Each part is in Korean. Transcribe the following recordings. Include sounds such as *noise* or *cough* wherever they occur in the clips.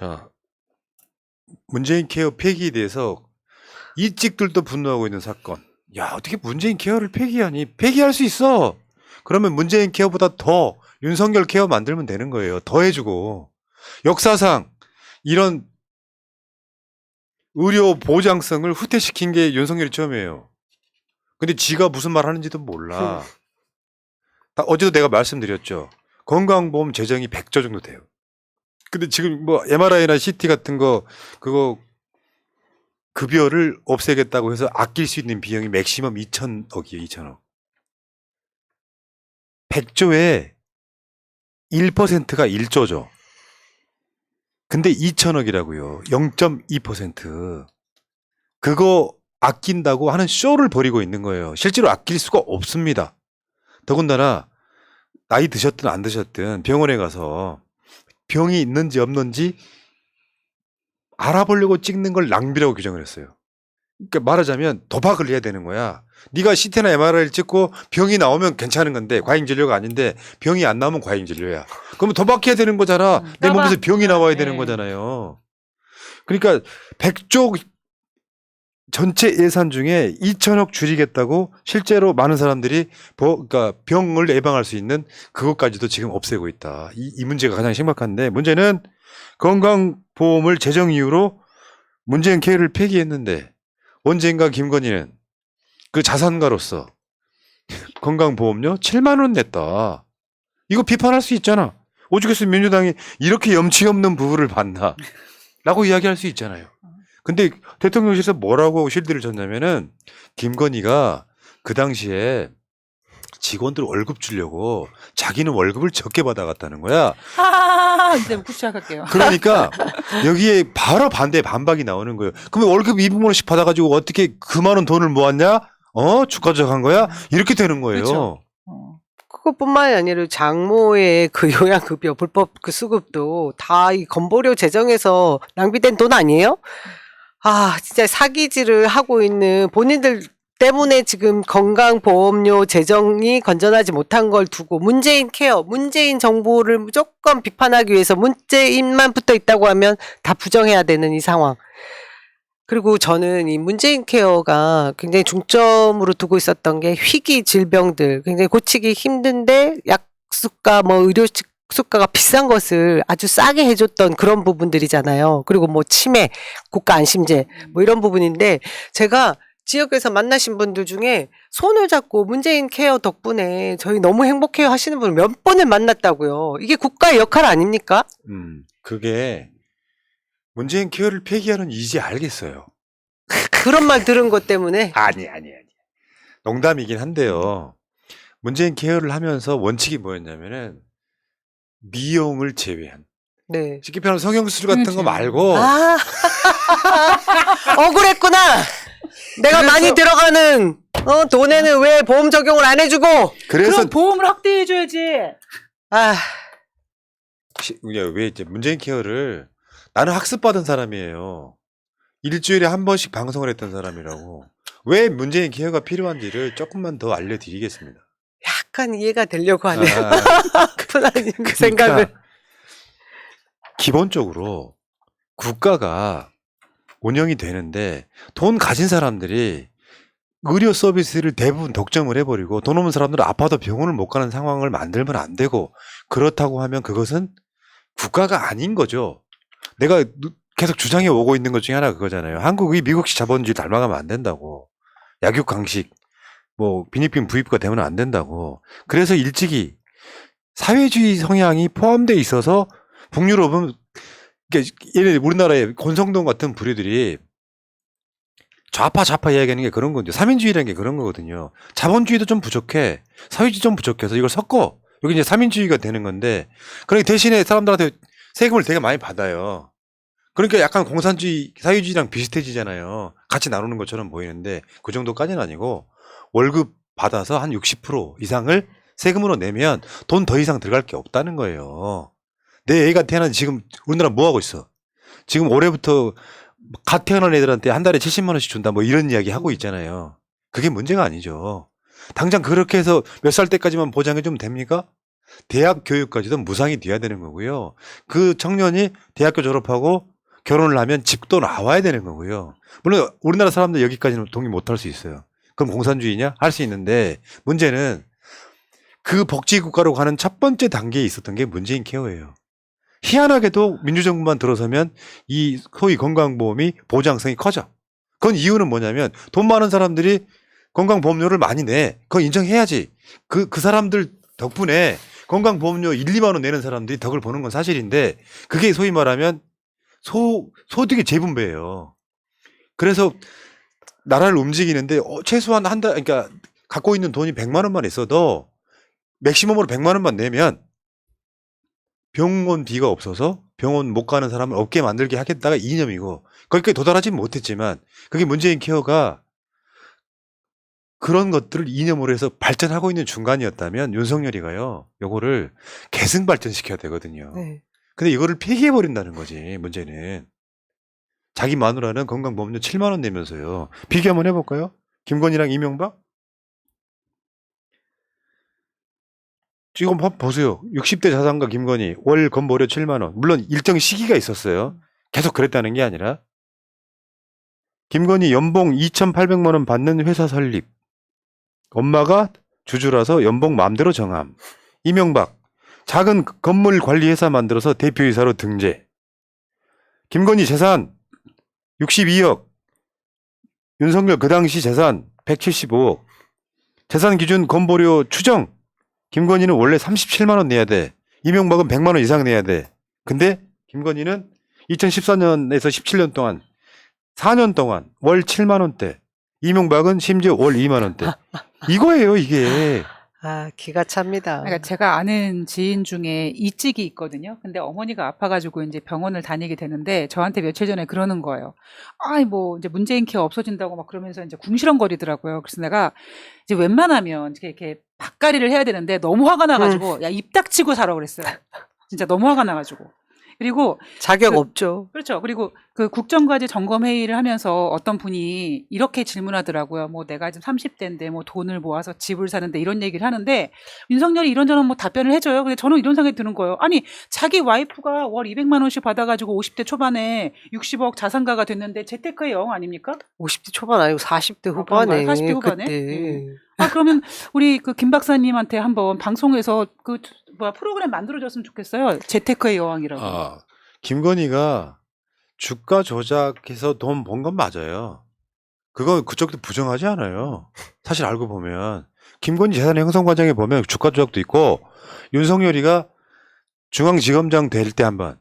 자, 문재인 케어 폐기에 대해서 이찍들도 분노하고 있는 사건. 야, 어떻게 문재인 케어를 폐기하니? 폐기할 수 있어. 그러면 문재인 케어보다 더 윤석열 케어 만들면 되는 거예요. 더 해주고. 역사상 이런 의료 보장성을 후퇴시킨 게 윤석열이 처음이에요. 근데 지가 무슨 말 하는지도 몰라. 다- 어제도 내가 말씀드렸죠. 건강보험 재정이 100조 정도 돼요. 근데 지금 뭐 MRI나 CT 같은 거 그거 급여를 없애겠다고 해서 아낄 수 있는 비용이 맥시멈 2천억이에요, 2천억. 100조에 1%가 1조죠. 근데 2천억이라고요. 0.2%. 그거 아낀다고 하는 쇼를 벌이고 있는 거예요. 실제로 아낄 수가 없습니다. 더군다나 나이 드셨든 안 드셨든 병원에 가서 병이 있는지 없는지 알아보려고 찍는 걸 낭비라고 규정을 했어요. 그러니까 말하자면 도박을 해야 되는 거야. 네가 CT나 MRI를 찍고 병이 나오면 괜찮은 건데 과잉 진료가 아닌데 병이 안 나오면 과잉 진료야. 그러면 도박해야 되는 거잖아. 음, 내 몸에서. 병이 나와야 네. 되는 거잖아요. 그러니까 100조 전체 예산 중에 2천억 줄이겠다고 실제로 많은 사람들이 보, 그러니까 병을 예방할 수 있는 그것까지도 지금 없애고 있다. 이, 이 문제가 가장 심각한데 문제는 건강보험을 재정 이유로 문재인 케어를 폐기했는데 언젠가 김건희는 그 자산가로서 *laughs* 건강보험료 7만 원 냈다. 이거 비판할 수 있잖아. 오죽했으면 민주당이 이렇게 염치 없는 부분을 봤나. 라고 이야기할 수 있잖아요. 근데 대통령실에서 뭐라고 실드를 쳤냐면은 김건희가 그 당시에 직원들 월급 주려고 자기는 월급을 적게 받아갔다는 거야. 하하하하 이제 묻고 시작할게요. 그러니까 *laughs* 여기에 바로 반대 반박이 나오는 거예요. 그러면 월급 200만 원씩 받아가지고 어떻게 그 많은 돈을 모았냐? 어? 주가적한 거야? 이렇게 되는 거예요. 그렇죠. 어. 그것뿐만이 아니라 장모의 그 요양급여 불법 그 수급도 다 이 건보료 재정에서 낭비된 돈 아니에요? 아 진짜 사기질을 하고 있는 본인들 때문에 지금 건강보험료 재정이 건전하지 못한 걸 두고 문재인 케어, 문재인 정부를 무조건 비판하기 위해서 문재인만 붙어 있다고 하면 다 부정해야 되는 이 상황. 그리고 저는 이 문재인 케어가 굉장히 중점으로 두고 있었던 게 희귀 질병들, 굉장히 고치기 힘든데 약수가 뭐 의료 수가가 비싼 것을 아주 싸게 해줬던 그런 부분들이잖아요. 그리고 뭐 치매, 국가 안심제 뭐 이런 부분인데 제가 지역에서 만나신 분들 중에 손을 잡고 문재인 케어 덕분에 저희 너무 행복해요 하시는 분을 몇 번을 만났다고요. 이게 국가의 역할 아닙니까? 음, 그게 문재인 케어를 폐기하는 이제 알겠어요. *laughs* 그런 말 들은 것 때문에 아니, 아니, 아니. 농담이긴 한데요. 문재인 케어를 하면서 원칙이 뭐였냐면은 미용을 제외한. 네. 쉽게 표현하면 성형수술 같은 거 그렇죠. 말고 아 *laughs* 억울했구나. 내가 그래서- 많이 들어가는 어, 돈에는 왜 보험 적용을 안 해주고 그래서 그럼 보험을 확대해줘야지. 아 시- 야, 왜 이제 문재인 케어를 나는 학습받은 사람이에요. 일주일에 한 번씩 방송을 했던 사람이라고. 왜 문재인 케어가 필요한지를 조금만 더 알려드리겠습니다. 약간 이해가 되려고 하네요. 아, *laughs* 푸나님 그 그러니까 생각을 기본적으로 국가가 운영이 되는데 돈 가진 사람들이 의료 서비스를 대부분 독점을 해버리고 돈 없는 사람들은 아파도 병원을 못 가는 상황을 만들면 안 되고 그렇다고 하면 그것은 국가가 아닌 거죠. 내가 누- 계속 주장해 오고 있는 것 중에 하나 그거잖아요. 한국이 미국식 자본주의 닮아가면 안 된다고. 약육 강식, 뭐 비니핀 부입과 되면 안 된다고. 그래서 일찍이 사회주의 성향이 포함되어 있어서 북유럽은 예를 우리나라의 권성동 같은 부류들이 좌파 좌파 이야기하는 게 그런 건데 삼인주의라는 게 그런 거거든요. 자본주의도 좀 부족해. 사회주의 좀 부족해서 이걸 섞어. 여기 이제 삼인주의가 되는 건데 그러니까 대신에 사람들한테 세금을 되게 많이 받아요. 그러니까 약간 공산주의, 사회주의랑 비슷해지잖아요. 같이 나누는 것처럼 보이는데 그 정도까지는 아니고 월급 받아서 한 60% 이상을 세금으로 내면 돈 더 이상 들어갈 게 없다는 거예요. 내 애가 태어난 지금 우리나라 뭐 하고 있어? 지금 올해부터 갓 태어난 애들한테 한 달에 70만 원씩 준다 뭐 이런 이야기 하고 있잖아요. 그게 문제가 아니죠. 당장 그렇게 해서 몇 살 때까지만 보장해 주면 됩니까? 대학 교육까지도 무상이 돼야 되는 거고요. 그 청년이 대학교 졸업하고 결혼을 하면 집도 나와야 되는 거고요. 물론 우리나라 사람들 여기까지는 동의 못 할 수 있어요. 그럼 공산주의냐? 할 수 있는데 문제는 그 복지 국가로 가는 첫 번째 단계에 있었던 게 문재인 케어예요. 희한하게도 민주정부만 들어서면 이 소위 건강보험이 보장성이 커져. 그건 이유는 뭐냐면 돈 많은 사람들이 건강보험료를 많이 내. 그거 인정해야지. 그, 그 사람들 덕분에 건강보험료 1, 2만 원 내는 사람들이 덕을 보는 건 사실인데 그게 소위 말하면 소, 소득의 재분배예요. 그래서 나라를 움직이는데 어, 최소한 한 달, 그러니까 갖고 있는 돈이 100만 원만 있어도 맥시멈으로 100만 원만 내면 병원 비가 없어서 병원 못 가는 사람을 없게 만들게 하겠다가 이념이고 거기까지 도달하진 못했지만 그게 문재인 케어가 그런 것들을 이념으로 해서 발전하고 있는 중간이었다면 윤석열이가요 요거를 계승 발전시켜야 되거든요. 네. 근데 이거를 폐기해 버린다는 거지 문제는 자기 마누라는 건강보험료 7만 원 내면서요. 비교 한번 해볼까요? 김건희랑 이명박? 지금 봐- 보세요. 60대 자산가 김건희 월 건보료 7만 원. 물론 일정 시기가 있었어요. 계속 그랬다는 게 아니라. 김건희 연봉 2,800만 원 받는 회사 설립. 엄마가 주주라서 연봉 마음대로 정함. 이명박 작은 건물 관리 회사 만들어서 대표이사로 등재. 김건희 재산 62억. 윤석열 그 당시 재산 175억. 재산 기준 건보료 추정. 김건희는 원래 37만 원 내야 돼. 이명박은 100만 원 이상 내야 돼. 근데 김건희는 2014년에서 17년 동안 4년 동안 월 7만 원대. 이명박은 심지어 월 2만 원대. *laughs* 이거예요, 이게. 아, 기가 찹니다. 그러니까 제가 아는 지인 중에 이직이 있거든요. 근데 어머니가 아파가지고 이제 병원을 다니게 되는데 저한테 며칠 전에 그러는 거예요. 아이 뭐 이제 문재인 케어 없어진다고 막 그러면서 이제 궁시렁거리더라고요. 그래서 내가 이제 웬만하면 이렇게, 이렇게 밭가리를 해야 되는데 너무 화가 나가지고 야 입 닥치고 살아 그랬어요. 진짜 너무 화가 나가지고. 그리고 자격 그- 없죠. 그렇죠. 그리고 그 국정과제 점검 회의를 하면서 어떤 분이 이렇게 질문하더라고요. 뭐 내가 지금 30대인데 뭐 돈을 모아서 집을 사는데 이런 얘기를 하는데 윤석열이 이런저런 뭐 답변을 해줘요. 근데 저는 이런 생각이 드는 거예요. 아니 자기 와이프가 월 200만 원씩 받아가지고 50대 초반에 60억 자산가가 됐는데 재테크의 영 아닙니까? 50대 초반 아니고 40대 아, 후반에. 그런가요? 40대 후반에? 그때. 아 그러면 우리 그 김 박사님한테 한번 방송에서 그 뭐야 프로그램 만들어줬으면 좋겠어요. 재테크의 여왕이라고. 아, 김건희가 주가 조작해서 돈 번 건 맞아요. 그거 그쪽도 부정하지 않아요. 사실 알고 보면 김건희 재산 형성 과정에 보면 주가 조작도 있고 윤석열이가 중앙지검장 될 때 한 번,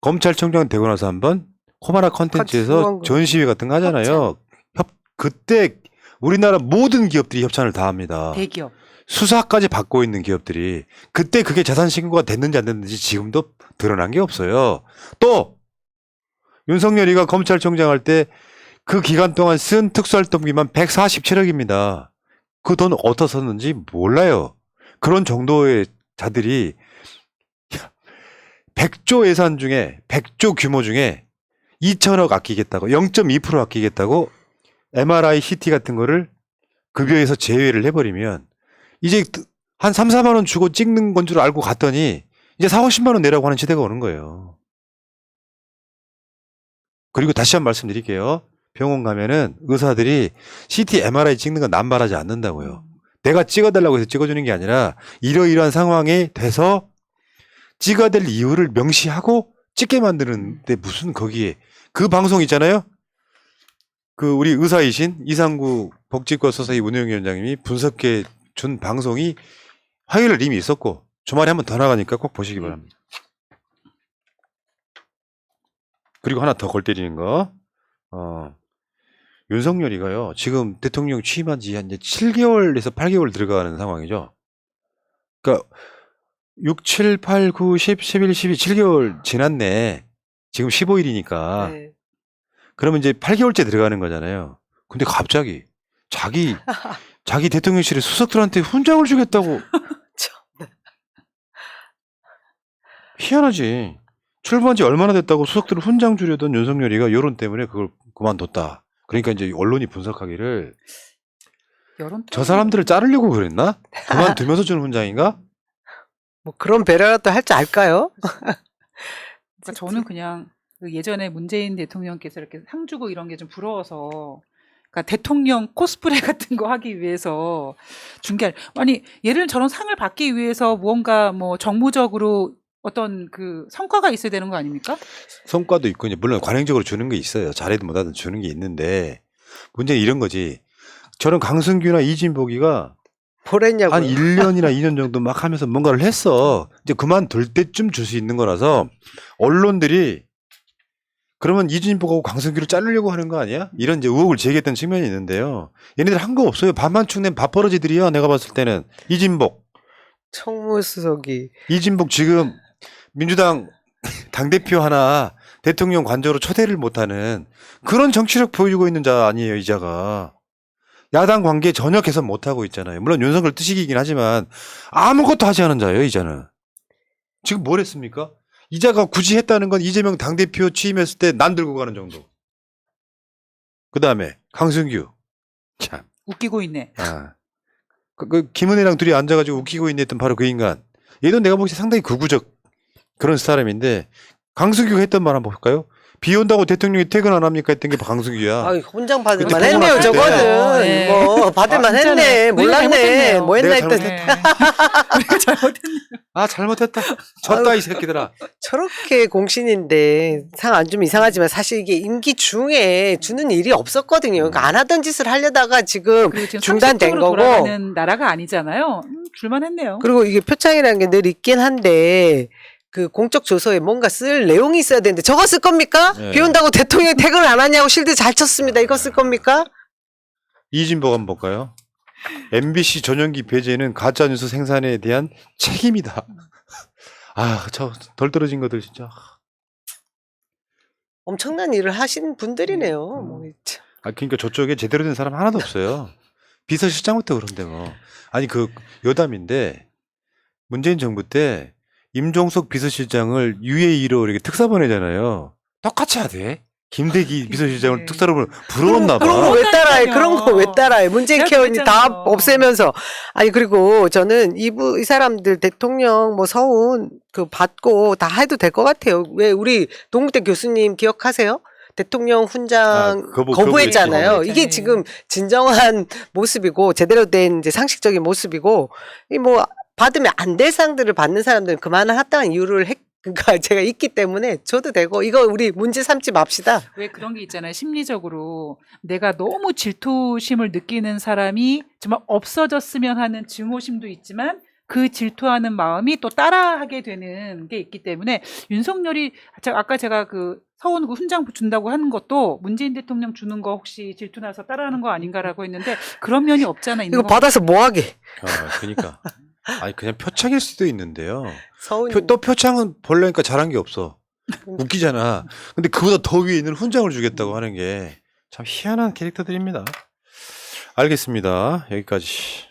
검찰총장 되고 나서 한번 코마라 컨텐츠에서 전시회 같은 거 하잖아요. 협 그때 우리나라 모든 기업들이 협찬을 다 합니다. 대기업. 수사까지 받고 있는 기업들이 그때 그게 자산 신고가 됐는지 안 됐는지 지금도 드러난 게 없어요. 또 윤석열이가 검찰총장 할 때 그 기간 동안 쓴 특수활동비만 147억입니다. 그 돈 어디서 썼는지 몰라요. 그런 정도의 자들이 100조 예산 중에 100조 규모 중에 2천억 아끼겠다고 0.2% 아끼겠다고 MRI, CT 같은 거를 급여에서 제외를 해버리면 이제 한 3, 4만 원 주고 찍는 건 줄 알고 갔더니 이제 4, 50만 원 내라고 하는 시대가 오는 거예요. 그리고 다시 한번 말씀드릴게요. 병원 가면은 의사들이 CT, MRI 찍는 건 남발하지 않는다고요. 내가 찍어달라고 해서 찍어주는 게 아니라 이러이러한 상황이 돼서 찍어야 될 이유를 명시하고 찍게 만드는데 무슨 거기에 그 방송 있잖아요. 그 우리 의사이신 이상구 복지과 소사위 운영위원장님이 분석해 준 방송이 화요일 이미 있었고 주말에 한 번 더 나가니까 꼭 보시기 바랍니다. 그리고 하나 더골 때리는 거. 어. 윤석열이가요. 지금 대통령 취임한 지 한 7개월에서 8개월 들어가는 상황이죠. 그러니까 6, 7, 8, 9, 10, 11, 12, 7개월 지났네. 지금 15일이니까. 네. 그러면 이제 8개월째 들어가는 거잖아요. 근데 갑자기 자기 *laughs* 자기 대통령실에 수석들한테 훈장을 주겠다고 *laughs* 참. 희한하지. 출범한 지 얼마나 됐다고 수석들을 훈장 주려던 윤석열이가 여론 때문에 그걸 그만뒀다. 그러니까 이제 언론이 분석하기를 여론 저 사람들을 자르려고 그랬나? *laughs* 그만두면서 주는 훈장인가? 뭐 그런 배려라도 할 줄 알까요? 그러니까 저는 그냥 그 예전에 문재인 대통령께서 이렇게 상 주고 이런 게 좀 부러워서 그러니까 대통령 코스프레 같은 거 하기 위해서 중계 아니 예를 저런 상을 받기 위해서 무언가 뭐 정무적으로 어떤 그 성과가 있어야 되는 거 아닙니까? 성과도 있고 이제 물론 관행적으로 주는 게 있어요. 잘해도 못하든 주는 게 있는데 문제는 이런 거지. 저는 강승규나 이진복이가 뭐랬냐고요. 한 1년이나 2년 정도 막 하면서 뭔가를 했어. 이제 그만둘 때쯤 줄 수 있는 거라서 언론들이 그러면 이진복하고 강승규를 자르려고 하는 거 아니야? 이런 이제 의혹을 제기했던 측면이 있는데요. 얘네들 한 거 없어요. 밥만 축낸 밥버러지들이야. 내가 봤을 때는 이진복, 청무수석이 이진복 지금 민주당 당 대표 하나 대통령 관저로 초대를 못하는 그런 정치력 보여주고 있는 자 아니에요, 이자가. 야당 관계 전혀 개선 못하고 있잖아요. 물론 윤석열 뜻이긴 하지만 아무것도 하지 않은 자예요, 이자는. 지금 뭘 했습니까? 이자가 굳이 했다는 건 이재명 당대표 취임했을 때 난 들고 가는 정도. 그 다음에 강승규. 참. 웃기고 있네. 아. 그, 그 김은혜랑 둘이 앉아가지고 웃기고 있는 했던 바로 그 인간. 얘도 내가 보기에 상당히 극우적 그런 사람인데 강승규가 했던 말 한번 볼까요? 비 온다고 대통령이 퇴근 안 합니까 했던 게 방송이야. 아, 혼장 받을만 그때 했네요, 코로나 때. 저거는. 네. 뭐, 받을만 아, 했네. 진짜네. 우리가 몰랐네. 잘못했네요. 뭐 했나 내가 했더니. 네. 우리가 잘못했네. 아 잘못했다. 졌다 이 새끼들아. 저렇게 공신인데 상 안 주면 이상하지만 사실 이게 임기 중에 주는 일이 없었거든요. 그러니까 안 하던 짓을 하려다가 지금 그리고 지금 중단된 상식적으로 거고. 돌아가는 나라가 아니잖아요. 음, 줄만했네요. 그리고 이게 표창이라는 게 늘 있긴 한데 그 공적 조서에 뭔가 쓸 내용이 있어야 되는데 저거 쓸 겁니까? 네. 비 온다고 대통령이 퇴근을 안 하냐고 실드 잘 쳤습니다. 이거 쓸 겁니까? 이진복 한번 볼까요? MBC 전용기 배제는 가짜 뉴스 생산에 대한 책임이다. *laughs* 아, 저 덜 떨어진 것들 진짜. 엄청난 일을 하신 분들이네요. 음. 뭐, 참. 아, 그러니까 저쪽에 제대로 된 사람 하나도 없어요. 비서실장부터 그런데 뭐. 아니 그 여담인데 문재인 정부 때 임종석 비서실장을 UAE로 이렇게 특사 보내잖아요. 똑같이 하대. 김대기 비서실장을 네. 특사로 보내 부러웠나 그런 거 봐. 왜 따라해? 그런 거 왜 따라해? 문재인 케어니 다 그랬잖아요. 없애면서 아니 그리고 저는 이부 이 사람들 대통령 뭐 서운 그 받고 다 해도 될 것 같아요. 왜 우리 동국대 교수님 기억하세요? 대통령 훈장 아, 거부- 거부했잖아요. 거부했죠. 이게 네. 지금 진정한 모습이고 제대로 된 이제 상식적인 모습이고 이 뭐 받으면 안 될 상들을 받는 사람들은 그만한 합당한 이유를 했. *laughs* 그러니까 제가 있기 때문에 줘도 되고 이거 우리 문제 삼지 맙시다. 왜 그런 게 있잖아요. 심리적으로 내가 너무 질투심을 느끼는 사람이 정말 없어졌으면 하는 증오심도 있지만 그 질투하는 마음이 또 따라하게 되는 게 있기 때문에 윤석열이 저 아까 제가 그 서원 그 훈장 준다고 하는 것도 문재인 대통령 주는 거 혹시 질투 나서 따라하는 거 아닌가라고 했는데 그런 면이 없잖아 있는 이거 거. 받아서 뭐 하게? 아, 그러니까. 아니 그냥 표창일 수도 있는데요. 서운 표, 또 표창은 벌려니까 잘한 게 없어. 웃기잖아. 근데 그보다 더 위에 있는 훈장을 주겠다고 하는 게 참 희한한 캐릭터들입니다. 알겠습니다. 여기까지.